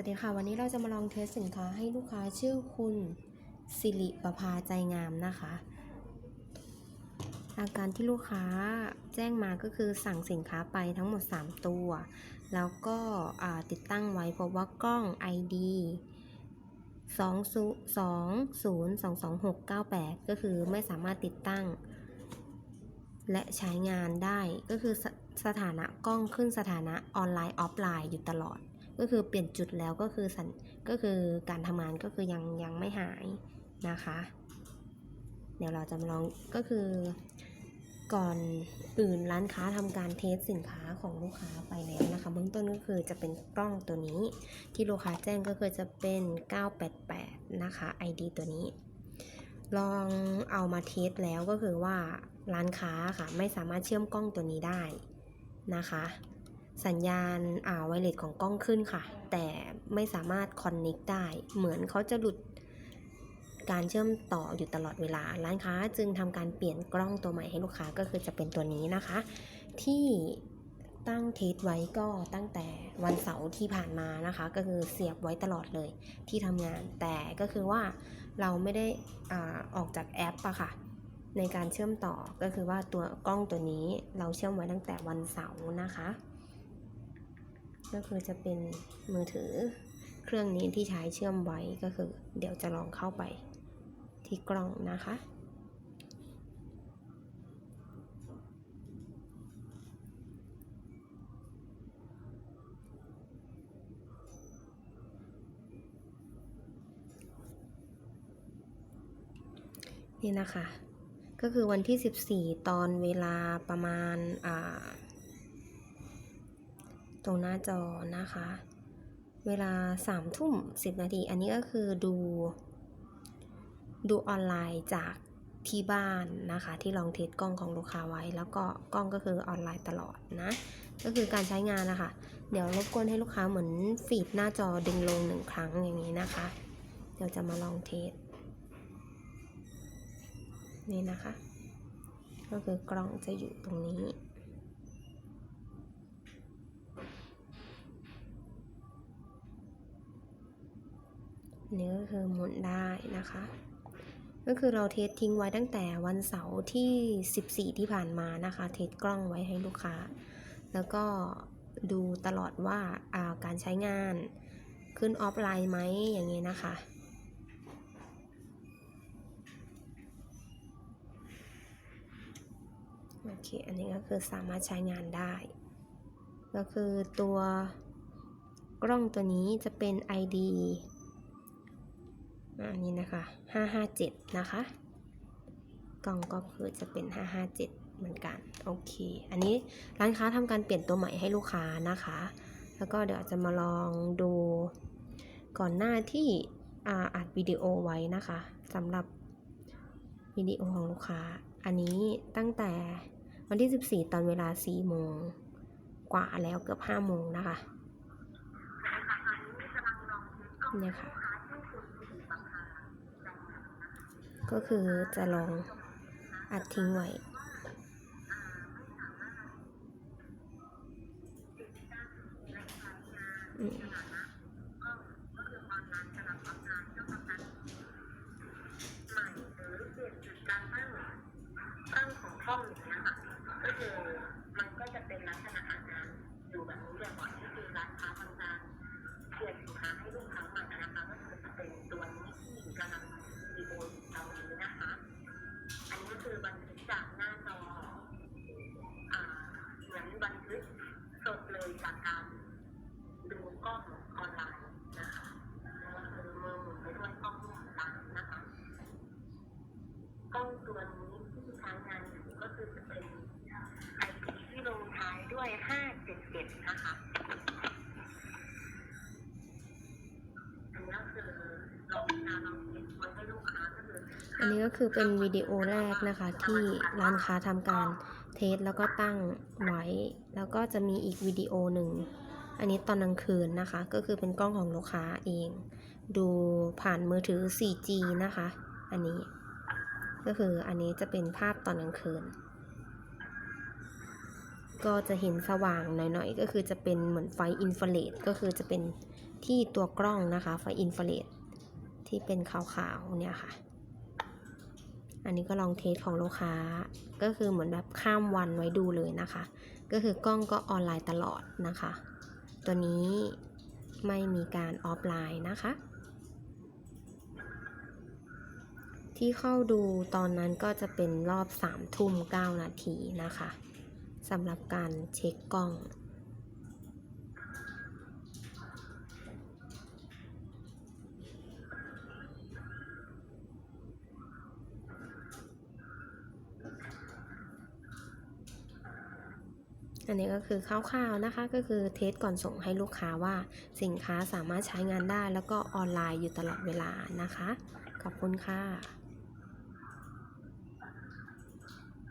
วัสดีค่ะวันนี้เราจะมาลองเทสสินค้าให้ลูกค้าชื่อคุณสิริประภาใจงามนะคะ อาการที่ลูกค้าแจ้งมาก็คือสั่งสินค้าไปทั้งหมด 3 ตัว แล้วก็ติดตั้งไว้พบว่ากล้อง ID 2022698 ก็คือไม่สามารถติดตั้ง และใช้งานได้ก็คือสสถานะกล้องขึ้นสถานะออนไลน์ออฟไลน์อยู่ตลอด ก็คือเปลี่ยนจุดแล้วก็คือสัญก็คือการทำงานก็คือยังยังไม่หายนะคะ เดี๋ยวเราจะมาลองก็คือ ก่อนอื่นร้านค้าทำการเทสสินค้าของลูกค้าไปแล้วนะคะเบื้องต้นก็คือจะเป็นกล้องตัวนี้ ที่ลูกค้าแจ้งก็คือจะเป็น 988 นะคะ ID ตัวนี้ ลองเอามาเทสแล้วก็คือว่าร้านค้าค่ะไม่สามารถเชื่อมกล้องตัวนี้ได้นะคะ สัญญาณอ่าไวเลสของกล้องขึ้นค่ะ แต่ไม่สามารถคอนเน็กได้ เหมือนเขาจะหลุดการเชื่อมต่ออยู่ตลอดเวลา ร้านค้าจึงทำการเปลี่ยนกล้องตัวใหม่ให้ลูกค้าก็คือจะเป็นตัวนี้นะคะ ที่ตั้งเทสไว้ก็ตั้งแต่วันเสาร์ที่ผ่านมานะคะ ก็คือเสียบไว้ตลอดเลยที่ทำงาน แต่ก็คือว่าเราไม่ได้อาออกจากแอปอะค่ะ ในการเชื่อมต่อก็คือว่าตัวกล้องตัวนี้เราเชื่อมไว้ตั้งแต่วันเสาร์นะคะ ก็คือจะเป็นมือถือเครื่องนี้ที่ใช้เชื่อมไว้ก็คือ เดี๋ยวจะลองเข้าไปที่กล้องนะคะ นี่นะคะ ก็คือวันที่ 14 ตอนเวลาประมาณอ่า ตรงหน้าจอนะคะ เวลาสามทุ่มสิบนาที อันนี้ก็คือดู ดูออนไลน์จากที่บ้านนะคะ ที่ลองเทสกล้องของลูกค้าไว้ แล้วก็กล้องก็คือออนไลน์ตลอดนะ ก็คือการใช้งานนะคะ เดี๋ยวรบกวนให้ลูกค้าเหมือนฟีดหน้าจอดึงลงหนึ่งครั้งอย่างนี้นะคะ เดี๋ยวจะมาลองเทสนี่นะคะ ก็คือกล้องจะอยู่ตรงนี้ นี้ก็คือหมุนได้นะคะ ก็คือเราเทสทิ้งไว้ตั้งแต่วันเสาร์ที่ 14 ที่ผ่านมานะคะ เทสกล้องไว้ให้ลูกค้า แล้วก็ดูตลอดว่าาการใช้งานขึ้นออฟไลน์ไหมอย่างนี้นะคะโอเค อันนี้ก็คือสามารถใช้งานได้ ก็คือตัวกล้องตัวนี้จะเป็น ID อันนี้นะคะ557 นะคะ กล้องก็คือจะเป็น 557 เหมือนกัน โอเค อันนี้ร้านค้าทำการเปลี่ยนตัวใหม่ให้ลูกค้านะคะ แล้วก็เดี๋ยวจะมาลองดูก่อนหน้าที่อ่าอัดวิดีโอไว้นะคะสำหรับวิดีโอของลูกค้า อันนี้ตั้งแต่วันที่ 14 ตอนเวลา 4 โมง กว่าแล้วเกือบ 5 โมงนะคะเนี่ยค่ะ ก็คือจะลองอัดทิ้งไว้ก็คือมันก็จะเป็นลักษณะอาหารอยู่แบบนี้บ่อยๆ ล้องออนไลน์นะคะก็คือมือหมุนไปด้วยกล้องที่หมุนตามนะคะกล้องตัวนี้ที่ใช้งานอยู่ก็คือจะเป็นไอพีที่ลงท้ายด้วย577นะคะอันนี้ก็คือลองกาลองเก็บไว้ให้ลูกค้าก็คืออันนี้ก็คือเป็นวิดีโอแรกนะคะที่ร้านค้าทำการเทสแล้วก็ตั้งไว้ แล้วก็จะมีอีกวิดีโอหนึ่ง อันนี้ตอนกลางคืนนะคะ ก็คือเป็นกล้องของลูกค้าเอง ดูผ่านมือถือ 4G นะคะ อันนี้ก็คืออันนี้จะเป็นภาพตอนกลางคืน ก็จะเห็นสว่างหน่อยๆ ก็คือจะเป็นเหมือนไฟอินฟราเรดก็คือจะเป็นที่ตัวกล้องนะคะ ไฟอินฟราเรดที่เป็นขาวๆเนี่ยค่ะ อันนี้ก็ลองเทสของลูกค้า ก็คือเหมือนแบบข้ามวันไว้ดูเลยนะคะ ก็คือกล้องก็ออนไลน์ตลอดนะคะ ตัวนี้ไม่มีการออฟไลน์นะคะ ที่เข้าดูตอนนั้นก็จะเป็นรอบ3ทุ่ม9นาทีนะคะสำหรับการเช็คกล้อง อันนี้ก็คือคร่าวๆนะคะ ก็คือเทสก่อนส่งให้ลูกค้าว่าสินค้าสามารถใช้งานได้ แล้วก็ออนไลน์อยู่ตลอดเวลานะคะ ขอบคุณค่ะ